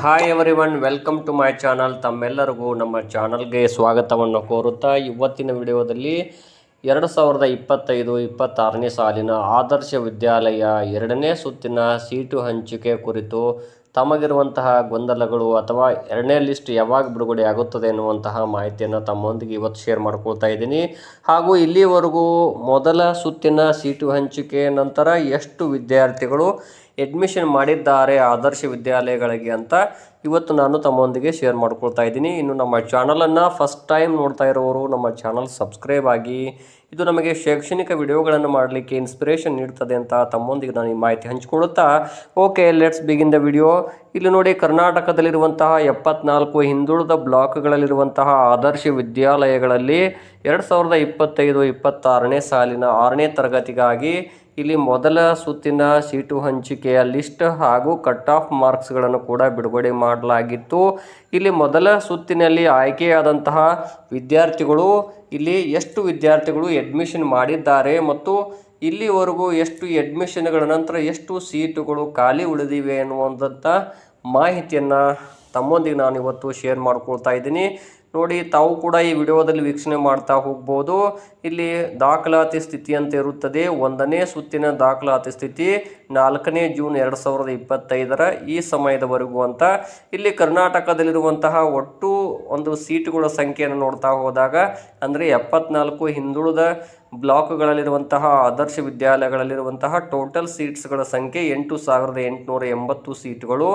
Hi everyone welcome to my channel ತಮ್ಮೆಲ್ಲರಿಗೂ ನಮ್ಮ ಚಾನಲ್ಗೆ ಸ್ವಾಗತವನ್ನು ಕೋರುತ್ತಾ ಇವತ್ತಿನ ವಿಡಿಯೋದಲ್ಲಿ ಎರಡು ಸಾವಿರದ ಇಪ್ಪತ್ತೈದು, ಇಪ್ಪತ್ತಾರನೇ ಸಾಲಿನ ಆದರ್ಶ ವಿದ್ಯಾಲಯ ಎರಡನೇ ಸುತ್ತಿನ ಸೀಟು ಹಂಚಿಕೆ ಕುರಿತು ತಮಗಿರುವಂತಹ ಗೊಂದಲಗಳು ಅಥವಾ ಎರಡನೇ ಲಿಸ್ಟ್ ಯಾವಾಗ ಬಿಡುಗಡೆ ಆಗುತ್ತದೆ ಎನ್ನುವಂತಹ ಮಾಹಿತಿಯನ್ನು ತಮ್ಮೊಂದಿಗೆ ಇವತ್ತು ಶೇರ್ ಮಾಡ್ಕೊಳ್ತಾ ಇದ್ದೀನಿ. ಹಾಗೂ ಇಲ್ಲಿವರೆಗೂ ಮೊದಲ ಸುತ್ತಿನ ಸೀಟು ಹಂಚಿಕೆ ನಂತರ ಎಷ್ಟು ವಿದ್ಯಾರ್ಥಿಗಳು ಅಡ್ಮಿಷನ್ ಮಾಡಿದ್ದಾರೆ ಆದರ್ಶ ವಿದ್ಯಾಲಯಗಳಿಗೆ ಅಂತ ಇವತ್ತು ನಾನು ತಮ್ಮೊಂದಿಗೆ ಶೇರ್ ಮಾಡ್ಕೊಳ್ತಾ ಇದ್ದೀನಿ. ಇನ್ನು ನಮ್ಮ ಚಾನಲನ್ನು ಫಸ್ಟ್ ಟೈಮ್ ನೋಡ್ತಾ ಇರೋರು, ನಮ್ಮ ಚಾನಲ್ ಸಬ್ಸ್ಕ್ರೈಬ್ ಆಗಿ, ಇದು ನಮಗೆ ಶೈಕ್ಷಣಿಕ ವಿಡಿಯೋಗಳನ್ನು ಮಾಡಲಿಕ್ಕೆ ಇನ್ಸ್ಪಿರೇಷನ್ ನೀಡ್ತದೆ ಅಂತ ತಮ್ಮೊಂದಿಗೆ ನಾನು ಈ ಮಾಹಿತಿ ಹಂಚಿಕೊಳ್ಳುತ್ತಾ okay let's begin the video ಇಲ್ಲಿ ನೋಡಿ, ಕರ್ನಾಟಕದಲ್ಲಿರುವಂತಹ ಎಪ್ಪತ್ನಾಲ್ಕು ಹಿಂದುಳಿದ ಬ್ಲಾಕ್ಗಳಲ್ಲಿರುವಂತಹ ಆದರ್ಶ ವಿದ್ಯಾಲಯಗಳಲ್ಲಿ ಎರಡು ಸಾವಿರದ ಇಪ್ಪತ್ತೈದು, ಇಪ್ಪತ್ತಾರನೇ ಸಾಲಿನ ಆರನೇ ತರಗತಿಗಾಗಿ ಇಲ್ಲಿ ಮೊದಲ ಸುತ್ತಿನ ಸೀಟು ಹಂಚಿಕೆಯ ಲಿಸ್ಟ್ ಹಾಗೂ ಕಟ್ ಆಫ್ ಮಾರ್ಕ್ಸ್ಗಳನ್ನು ಕೂಡ ಬಿಡುಗಡೆ ಮಾಡಲಾಗಿತ್ತು. ಇಲ್ಲಿ ಮೊದಲ ಸುತ್ತಿನಲ್ಲಿ ಆಯ್ಕೆಯಾದಂತಹ ವಿದ್ಯಾರ್ಥಿಗಳು ಇಲ್ಲಿ ಎಷ್ಟು ವಿದ್ಯಾರ್ಥಿಗಳು ಅಡ್ಮಿಷನ್ ಮಾಡಿದ್ದಾರೆ ಮತ್ತು ಇಲ್ಲಿವರೆಗೂ ಎಷ್ಟು ಎಡ್ಮಿಷನ್ಗಳ ನಂತರ ಎಷ್ಟು ಸೀಟುಗಳು ಖಾಲಿ ಉಳಿದಿವೆ ಎನ್ನುವಂಥ ಮಾಹಿತಿಯನ್ನು ತಮ್ಮೊಂದಿಗೆ ನಾನು ಇವತ್ತು ಶೇರ್ ಮಾಡ್ಕೊಳ್ತಾ ಇದ್ದೀನಿ. ನೋಡಿ, ತಾವು ಕೂಡ ಈ ವಿಡಿಯೋದಲ್ಲಿ ವೀಕ್ಷಣೆ ಮಾಡ್ತಾ ಹೋಗ್ಬೋದು. ಇಲ್ಲಿ ದಾಖಲಾತಿ ಸ್ಥಿತಿ ಅಂತ ಇರುತ್ತದೆ. ಒಂದನೇ ಸುತ್ತಿನ ದಾಖಲಾತಿ ಸ್ಥಿತಿ ನಾಲ್ಕನೇ ಜೂನ್ ಎರಡು ಸಾವಿರದ ಇಪ್ಪತ್ತೈದರ ಈ ಸಮಯದವರೆಗೂ ಅಂತ. ಇಲ್ಲಿ ಕರ್ನಾಟಕದಲ್ಲಿರುವಂತಹ ಒಟ್ಟು ಒಂದು ಸೀಟುಗಳ ಸಂಖ್ಯೆಯನ್ನು ನೋಡ್ತಾ ಹೋದಾಗ, ಅಂದರೆ ಎಪ್ಪತ್ನಾಲ್ಕು ಹಿಂದುಳಿದ ಬ್ಲಾಕ್ಗಳಲ್ಲಿರುವಂತಹ ಆದರ್ಶ ವಿದ್ಯಾಲಯಗಳಲ್ಲಿರುವಂತಹ ಟೋಟಲ್ ಸೀಟ್ಸ್ಗಳ ಸಂಖ್ಯೆ ಎಂಟು ಸಾವಿರದ ಎಂಟುನೂರ ಎಂಬತ್ತು ಸೀಟುಗಳು.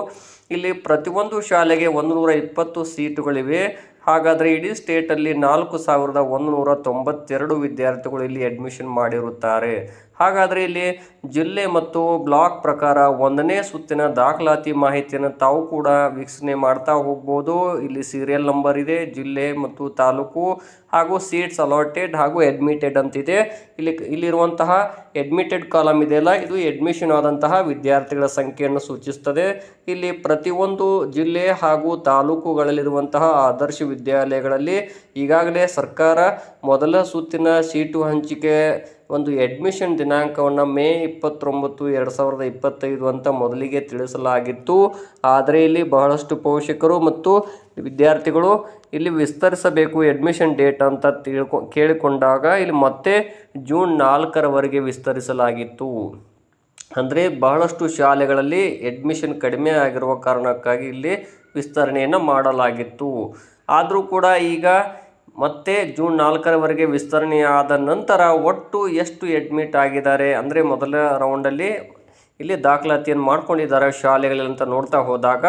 ಇಲ್ಲಿ ಪ್ರತಿಯೊಂದು ಶಾಲೆಗೆ ಒಂದು ನೂರ ಇಪ್ಪತ್ತು ಸೀಟುಗಳಿವೆ. ಹಾಗಾದರೆ ಇಡೀ ಸ್ಟೇಟಲ್ಲಿ ನಾಲ್ಕು ಸಾವಿರದ ಒಂದು ನೂರ ತೊಂಬತ್ತೆರಡು ವಿದ್ಯಾರ್ಥಿಗಳು ಇಲ್ಲಿ ಅಡ್ಮಿಷನ್ ಮಾಡಿರುತ್ತಾರೆ. ಹಾಗಾದರೆ ಇಲ್ಲಿ ಜಿಲ್ಲೆ ಮತ್ತು ಬ್ಲಾಕ್ ಪ್ರಕಾರ ಒಂದನೇ ಸುತ್ತಿನ ದಾಖಲಾತಿ ಮಾಹಿತಿಯನ್ನು ತಾವು ಕೂಡ ವೀಕ್ಷಣೆ ಮಾಡ್ತಾ ಹೋಗ್ಬೋದು. ಇಲ್ಲಿ ಸೀರಿಯಲ್ ನಂಬರ್ ಇದೆ, ಜಿಲ್ಲೆ ಮತ್ತು ತಾಲೂಕು ಹಾಗೂ ಸೀಟ್ಸ್ ಅಲಾಟೆಡ್ ಹಾಗೂ ಅಡ್ಮಿಟೆಡ್ ಅಂತಿದೆ. ಇಲ್ಲಿ ಇಲ್ಲಿರುವಂತಹ ಅಡ್ಮಿಟೆಡ್ ಕಾಲಮ್ ಇದೆಯಲ್ಲ ಇದು ಅಡ್ಮಿಷನ್ ಆದಂತಹ ವಿದ್ಯಾರ್ಥಿಗಳ ಸಂಖ್ಯೆಯನ್ನು ಸೂಚಿಸ್ತದೆ ಇಲ್ಲಿ ಪ್ರತಿಯೊಂದು ಜಿಲ್ಲೆ ಹಾಗೂ ತಾಲೂಕುಗಳಲ್ಲಿರುವಂತಹ ಆದರ್ಶ ವಿದ್ಯಾಲಯಗಳಲ್ಲಿ ಈಗಾಗಲೇ ಸರ್ಕಾರ ಮೊದಲ ಸುತ್ತಿನ ಸೀಟು ಹಂಚಿಕೆ ಒಂದು ಅಡ್ಮಿಷನ್ ದಿನಾಂಕವನ್ನು ಮೇ ಇಪ್ಪತ್ತೊಂಬತ್ತು, ಎರಡು ಸಾವಿರದ ಇಪ್ಪತ್ತೈದು ಅಂತ ಮೊದಲಿಗೆ ತಿಳಿಸಲಾಗಿತ್ತು. ಆದರೆ ಇಲ್ಲಿ ಬಹಳಷ್ಟು ಪೋಷಕರು ಮತ್ತು ವಿದ್ಯಾರ್ಥಿಗಳು ಇಲ್ಲಿ ವಿಸ್ತರಿಸಬೇಕು ಅಡ್ಮಿಷನ್ ಡೇಟ್ ಅಂತ ತಿಳ್ಕೊ, ಕೇಳಿಕೊಂಡಾಗ ಇಲ್ಲಿ ಮತ್ತೆ ಜೂನ್ ನಾಲ್ಕರವರೆಗೆ ವಿಸ್ತರಿಸಲಾಗಿತ್ತು. ಅಂದರೆ ಬಹಳಷ್ಟು ಶಾಲೆಗಳಲ್ಲಿ ಅಡ್ಮಿಷನ್ ಕಡಿಮೆ ಆಗಿರುವ ಕಾರಣಕ್ಕಾಗಿ ಇಲ್ಲಿ ವಿಸ್ತರಣೆಯನ್ನು ಮಾಡಲಾಗಿತ್ತು. ಆದರೂ ಕೂಡ ಈಗ ಮತ್ತೆ ಜೂನ್ ನಾಲ್ಕರವರೆಗೆ ವಿಸ್ತರಣೆಯಾದ ನಂತರ ಒಟ್ಟು ಎಷ್ಟು ಅಡ್ಮಿಟ್ ಆಗಿದ್ದಾರೆ ಅಂದರೆ ಮೊದಲ ರೌಂಡಲ್ಲಿ ಇಲ್ಲಿ ದಾಖಲಾತಿಯನ್ನು ಮಾಡ್ಕೊಂಡಿದ್ದಾರೆ ಶಾಲೆಗಳಲ್ಲಿ ಅಂತ ನೋಡ್ತಾ ಹೋದಾಗ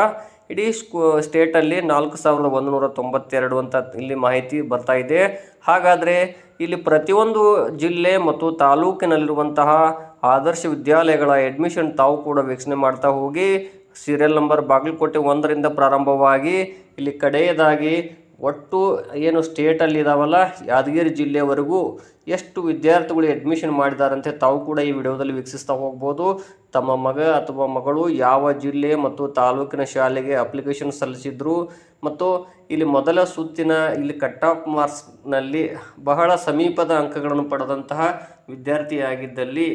ಇಡೀ ಸ್ಕೂ ಸ್ಟೇಟಲ್ಲಿ ನಾಲ್ಕು ಸಾವಿರದ ಒಂದುನೂರ ತೊಂಬತ್ತೆರಡು ಅಂತ ಇಲ್ಲಿ ಮಾಹಿತಿ ಬರ್ತಾ ಇದೆ. ಹಾಗಾದರೆ ಇಲ್ಲಿ ಪ್ರತಿಯೊಂದು ಜಿಲ್ಲೆ ಮತ್ತು ತಾಲೂಕಿನಲ್ಲಿರುವಂತಹ ಆದರ್ಶ ವಿದ್ಯಾಲಯಗಳ ಅಡ್ಮಿಷನ್ ತಾವು ಕೂಡ ವೀಕ್ಷಣೆ ಮಾಡ್ತಾ ಹೋಗಿ. ಸೀರಿಯಲ್ ನಂಬರ್ ಬಾಗಲಕೋಟೆ ಒಂದರಿಂದ ಪ್ರಾರಂಭವಾಗಿ ಇಲ್ಲಿ ಕಡೆಯದಾಗಿ ಒಟ್ಟು ಏನು ಸ್ಟೇಟಲ್ಲಿ ಇದಾವಲ್ಲ, ಯಾದಗಿರಿ ಜಿಲ್ಲೆವರೆಗೂ ಎಷ್ಟು ವಿದ್ಯಾರ್ಥಿಗಳು ಅಡ್ಮಿಷನ್ ಮಾಡಿದಾರಂತೆ ತಾವು ಕೂಡ ಈ ವಿಡಿಯೋದಲ್ಲಿ ವೀಕ್ಷಿಸ್ತಾ ಹೋಗ್ಬೋದು. ತಮ್ಮ ಮಗ ಅಥವಾ ಮಗಳು ಯಾವ ಜಿಲ್ಲೆ ಮತ್ತು ತಾಲೂಕಿನ ಶಾಲೆಗೆ ಅಪ್ಲಿಕೇಶನ್ ಸಲ್ಲಿಸಿದ್ರು ಮತ್ತು ಇಲ್ಲಿ ಮೊದಲ ಸುತ್ತಿನ ಇಲ್ಲಿ ಕಟ್ ಆಫ್ ಮಾರ್ಕ್ಸ್ನಲ್ಲಿ ಬಹಳ ಸಮೀಪದ ಅಂಕಗಳನ್ನು ಪಡೆದಂತಹ ವಿದ್ಯಾರ್ಥಿಯಾಗಿದ್ದಲ್ಲಿ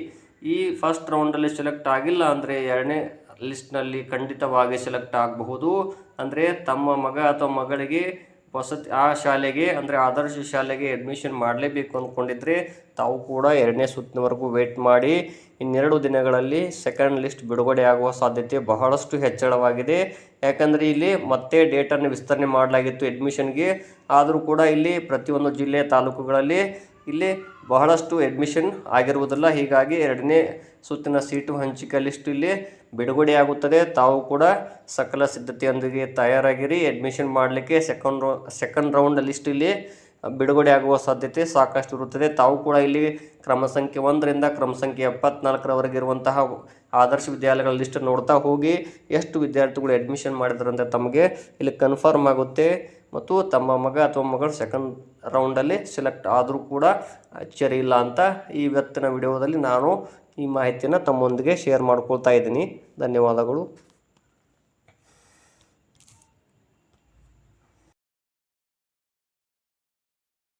ಈ ಫಸ್ಟ್ ರೌಂಡಲ್ಲಿ ಸೆಲೆಕ್ಟ್ ಆಗಿಲ್ಲ ಅಂದರೆ ಎರಡನೇ ಲಿಸ್ಟ್ನಲ್ಲಿ ಖಂಡಿತವಾಗಿ ಸೆಲೆಕ್ಟ್ ಆಗಬಹುದು. ಅಂದರೆ ತಮ್ಮ ಮಗ ಅಥವಾ ಮಗಳಿಗೆ ವಸತಿ, ಆ ಶಾಲೆಗೆ, ಅಂದರೆ ಆದರ್ಶ ಶಾಲೆಗೆ ಅಡ್ಮಿಷನ್ ಮಾಡಲೇಬೇಕು ಅಂದ್ಕೊಂಡಿದ್ರೆ ತಾವು ಕೂಡ ಎರಡನೇ ಸುತ್ತಿನವರೆಗೂ ವೇಟ್ ಮಾಡಿ ಇನ್ನೆರಡು ದಿನಗಳಲ್ಲಿ ಸೆಕೆಂಡ್ ಲಿಸ್ಟ್ ಬಿಡುಗಡೆ ಆಗುವ ಸಾಧ್ಯತೆ ಬಹಳಷ್ಟು ಹೆಚ್ಚಳವಾಗಿದೆ. ಯಾಕಂದರೆ ಇಲ್ಲಿ ಮತ್ತೆ ಡೇಟನ್ನು ವಿಸ್ತರಣೆ ಮಾಡಲಾಗಿತ್ತು ಅಡ್ಮಿಷನ್ಗೆ ಆದರೂ ಕೂಡ ಇಲ್ಲಿ ಪ್ರತಿಯೊಂದು ಜಿಲ್ಲೆ ತಾಲೂಕುಗಳಲ್ಲಿ ಇಲ್ಲಿ ಬಹಳಷ್ಟು ಅಡ್ಮಿಷನ್ ಆಗಿರುವುದಿಲ್ಲ. ಹೀಗಾಗಿ ಎರಡನೇ ಸುತ್ತಿನ ಸೀಟು ಹಂಚಿಕೆ ಲಿಸ್ಟ್ ಇಲ್ಲಿ ಬಿಡುಗಡೆಯಾಗುತ್ತದೆ ತಾವು ಕೂಡ ಸಕಲ ಸಿದ್ಧತೆಯೊಂದಿಗೆ ತಯಾರಾಗಿರಿ. ಅಡ್ಮಿಷನ್ ಮಾಡಲಿಕ್ಕೆ ಸೆಕೆಂಡ್ ರೌ ಸೆಕೆಂಡ್ ರೌಂಡ್ ಲಿಸ್ಟ್ ಇಲ್ಲಿ ಬಿಡುಗಡೆ ಆಗುವ ಸಾಧ್ಯತೆ ಸಾಕಷ್ಟು ಇರುತ್ತದೆ. ತಾವು ಕೂಡ ಇಲ್ಲಿ ಕ್ರಮ ಸಂಖ್ಯೆ ಒಂದರಿಂದ ಕ್ರಮ ಸಂಖ್ಯೆ ಎಪ್ಪತ್ನಾಲ್ಕರವರೆಗೆ ಇರುವಂತಹ ಆದರ್ಶ ವಿದ್ಯಾಲಯಗಳ ಲಿಸ್ಟ್ ನೋಡ್ತಾ ಹೋಗಿ, ಎಷ್ಟು ವಿದ್ಯಾರ್ಥಿಗಳು ಅಡ್ಮಿಷನ್ ಮಾಡಿದ್ರಂತ ತಮಗೆ ಇಲ್ಲಿ ಕನ್ಫರ್ಮ್ ಆಗುತ್ತೆ. ಮತ್ತು ತಮ್ಮ ಮಗ ಅಥವಾ ಮಗಳು ಸೆಕೆಂಡ್ ರೌಂಡಲ್ಲಿ ಸೆಲೆಕ್ಟ್ ಆದರೂ ಕೂಡ ಅಚ್ಚರಿ ಇಲ್ಲ ಅಂತ ಇವತ್ತಿನ ವಿಡಿಯೋದಲ್ಲಿ ನಾನು ಈ ಮಾಹಿತಿಯನ್ನು ತಮ್ಮೊಂದಿಗೆ ಶೇರ್ ಮಾಡ್ಕೊಳ್ತಾ ಇದ್ದೀನಿ. ಧನ್ಯವಾದಗಳು.